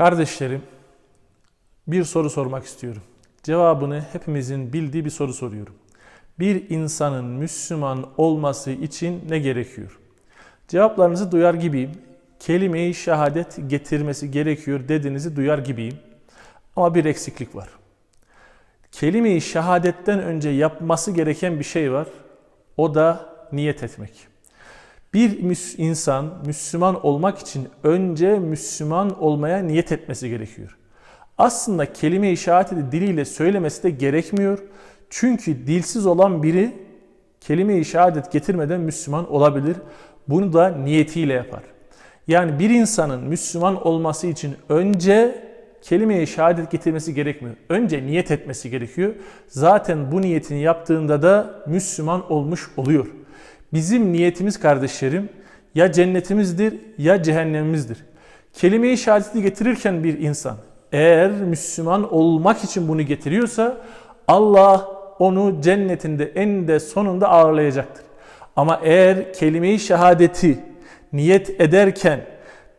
Kardeşlerim, bir soru sormak istiyorum. Cevabını hepimizin bildiği bir soru soruyorum. Bir insanın Müslüman olması için ne gerekiyor? Cevaplarınızı duyar gibiyim. Kelime-i şehadet getirmesi gerekiyor dediğinizi duyar gibiyim. Ama bir eksiklik var. Kelime-i şehadetten önce yapması gereken bir şey var. O da niyet etmek. Bir insan Müslüman olmak için önce Müslüman olmaya niyet etmesi gerekiyor. Aslında kelime-i şehadeti diliyle söylemesi de gerekmiyor. Çünkü dilsiz olan biri kelime-i şehadet getirmeden Müslüman olabilir. Bunu da niyetiyle yapar. Yani bir insanın Müslüman olması için önce kelime-i şehadet getirmesi gerekmiyor. Önce niyet etmesi gerekiyor. Zaten bu niyetini yaptığında da Müslüman olmuş oluyor. Bizim niyetimiz kardeşlerim ya cennetimizdir ya cehennemimizdir. Kelime-i şehadeti getirirken bir insan eğer Müslüman olmak için bunu getiriyorsa Allah onu cennetinde eninde sonunda ağırlayacaktır. Ama eğer kelime-i şehadeti niyet ederken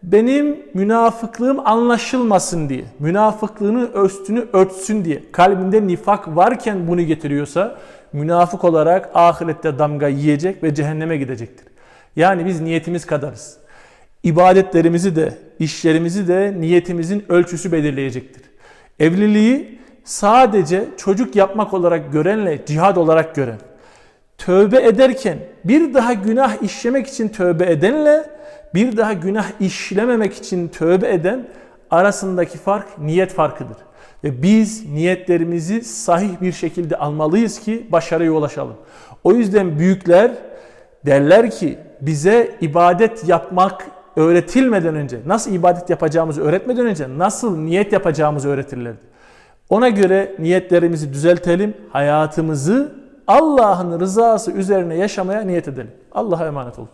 benim münafıklığım anlaşılmasın diye, münafıklığının üstünü örtsün diye kalbinde nifak varken bunu getiriyorsa münafık olarak ahirette damga yiyecek ve cehenneme gidecektir. Yani biz niyetimiz kadarız. İbadetlerimizi de, işlerimizi de niyetimizin ölçüsü belirleyecektir. Evliliği sadece çocuk yapmak olarak görenle cihad olarak gören, tövbe ederken bir daha günah işlemek için tövbe edenle bir daha günah işlememek için tövbe eden arasındaki fark niyet farkıdır. Ve biz niyetlerimizi sahih bir şekilde almalıyız ki başarıya ulaşalım. O yüzden büyükler derler ki bize ibadet yapmak öğretilmeden önce, nasıl ibadet yapacağımızı öğretmeden önce nasıl niyet yapacağımızı öğretirlerdi. Ona göre niyetlerimizi düzeltelim, hayatımızı Allah'ın rızası üzerine yaşamaya niyet edelim. Allah'a emanet olun.